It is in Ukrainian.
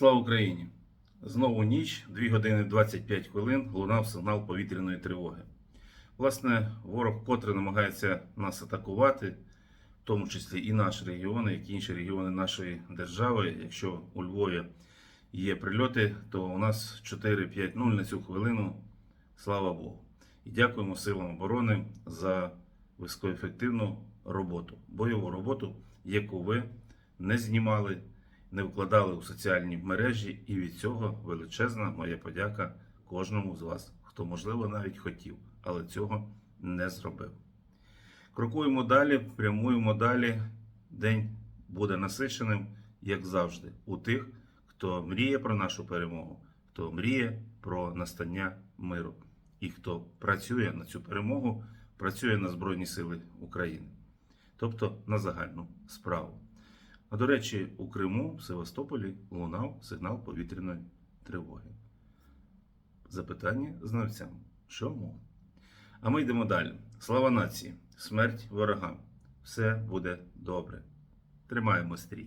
Слава Україні! Знову ніч, 2 години 25 хвилин лунав сигнал повітряної тривоги. Власне, ворог котре намагається нас атакувати, в тому числі і наш регіон, як і інші регіони нашої держави. Якщо у Львові є прильоти, то у нас 4-5-0 на цю хвилину. Слава Богу. І дякуємо силам оборони за високоефективну роботу, бойову роботу, яку ви не знімали, не вкладали у соціальні мережі, і від цього величезна моя подяка кожному з вас, хто, можливо, навіть хотів, але цього не зробив. Крокуємо далі, прямуємо далі. День буде насиченим, як завжди, у тих, хто мріє про нашу перемогу, хто мріє про настання миру і хто працює на цю перемогу, працює на Збройні Сили України, тобто на загальну справу. А до речі, у Криму, в Севастополі, лунав сигнал повітряної тривоги. Запитання знавцям. Чому? А ми йдемо далі. Слава нації, смерть ворогам. Все буде добре. Тримаємо стрій.